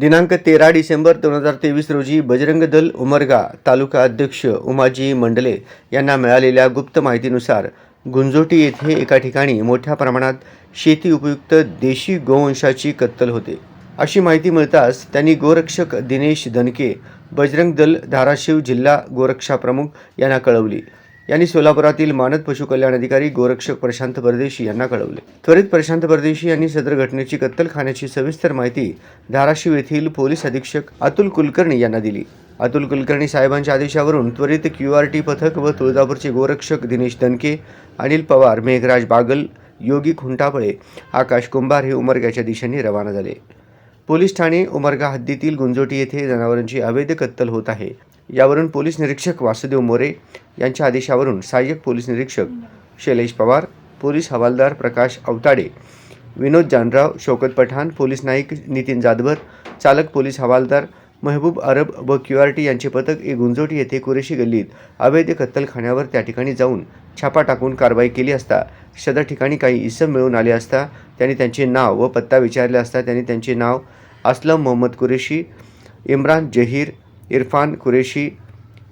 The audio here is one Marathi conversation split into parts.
दिनांक तेरा डिसेंबर दोन हजार तेवीस रोजी बजरंग दल उमरगा तालुका अध्यक्ष उमाजी मंडले यांना मिळालेल्या गुप्त माहितीनुसार गुंजोटी येथे एका ठिकाणी मोठ्या प्रमाणात शेती उपयुक्त देशी गोवंशाची कत्तल होते. अशी माहिती मिळताच त्यांनी गोरक्षक दिनेश धनके बजरंग दल धाराशिव जिल्हा गोरक्षा प्रमुख यांना कळवली. यांनी सोलापुरातील मानद पशुकल्याण अधिकारी गोरक्षक प्रशांत परदेशी यांना कळवले. त्वरित प्रशांत परदेशी यांनी सदर घटनेची कत्तलखान्याची सविस्तर माहिती धाराशिव येथील पोलीस अधीक्षक अतुल कुलकर्णी यांना दिली. अतुल कुलकर्णी साहेबांच्या आदेशावरून त्वरित क्यू आर टी पथक व तुळजापूरचे गोरक्षक दिनेश दनके अनिल पवार मेघराज बागल योगी खुंटापळे आकाश कुंभार हे उमरग्याच्या दिशेने रवाना झाले. पोलीस ठाणे उमरगा हद्दीतील गुंजोटी येथे जनावरांची अवैध कत्तल होत आहे. यावरून पोलीस निरीक्षक वासुदेव मोरे यांच्या आदेशावरून सहाय्यक पोलीस निरीक्षक शैलेश पवार पोलीस हवालदार प्रकाश अवताडे विनोद जानराव शौकत पठाण पोलीस नाईक नितीन जाधवर चालक पोलीस हवालदार महबूब अरब व क्यू आर टी यांचे पथक ए गुंजोटी येथे कुरेशी गल्लीत अवैध कत्तलखान्यावर त्या ठिकाणी जाऊन छापा टाकून कारवाई केली असता सदर ठिकाणी काही इसम मिळून आले असता त्यांनी त्यांचे नाव व पत्ता विचारले असता त्यांनी त्यांचे नाव असलम मोहम्मद कुरेशी इम्रान जहीर इरफान कुरेशी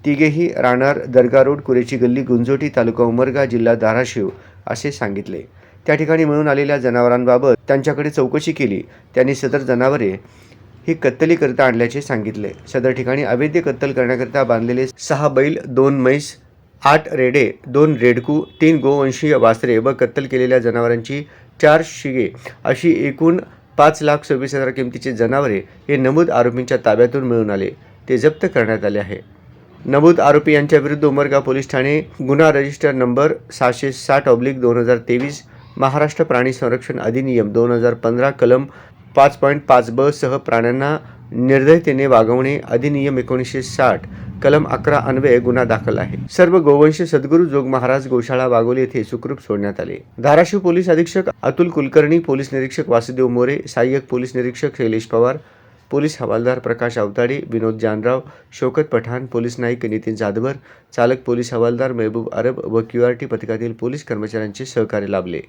तिघेही राहणार दर्गा रोड कुरेची गल्ली गुंजोटी तालुका उमरगा जिल्हा धाराशिव असे सांगितले. त्या ठिकाणी मिळून आलेल्या जनावरांबाबत त्यांच्याकडे चौकशी केली. त्यांनी सदर जनावरे ही कत्तलीकरिता आणल्याचे सांगितले. सदर ठिकाणी अवैध कत्तल करण्याकरिता बांधलेले सहा बैल दोन म्हैस आठ रेडे दोन रेडकू तीन गोवंशीय वासरे व कत्तल केलेल्या जनावरांची चार शिगे अशी एकूण पाच लाख सव्वीस हजार किमतीचे जनावरे हे नमूद आरोपींच्या ताब्यातून मिळून आले. ते जप्त करण्यात आले आहे. नमूद आरोपी यांच्या विरुद्ध उमरगा पोलीस ठाणे गुन्हा रजिस्टर नंबर सहाशे साठ ऑब्लिक दोन हजार तेवीस महाराष्ट्र प्राणी संरक्षण अधिनियम दोन हजार पंधरा कलम पाच पॉईंट पाच ब सह प्राण्यांना निर्दयतेने वागवणे अधिनियम एकोणीसशे साठ कलम अकरा अन्वये गुन्हा दाखल आहे. सर्व गोवंश सद्गुरू जोग महाराज गोशाळा वाघोली येथे सुखरूप सोडण्यात आले. धाराशिव पोलीस अधीक्षक अतुल कुलकर्णी पोलीस निरीक्षक वासुदेव मोरे सहाय्यक पोलीस निरीक्षक शैलेश पवार पोलीस हवालदार प्रकाश अवताडे विनोद जानराव शौकत पठाण पोलीस नाईक नितीन जाधवर चालक पोलीस हवालदार महबूब अरब व क्यू आर टी पथकातील पोलीस कर्मचाऱ्यांचे सहकार्य लाभले.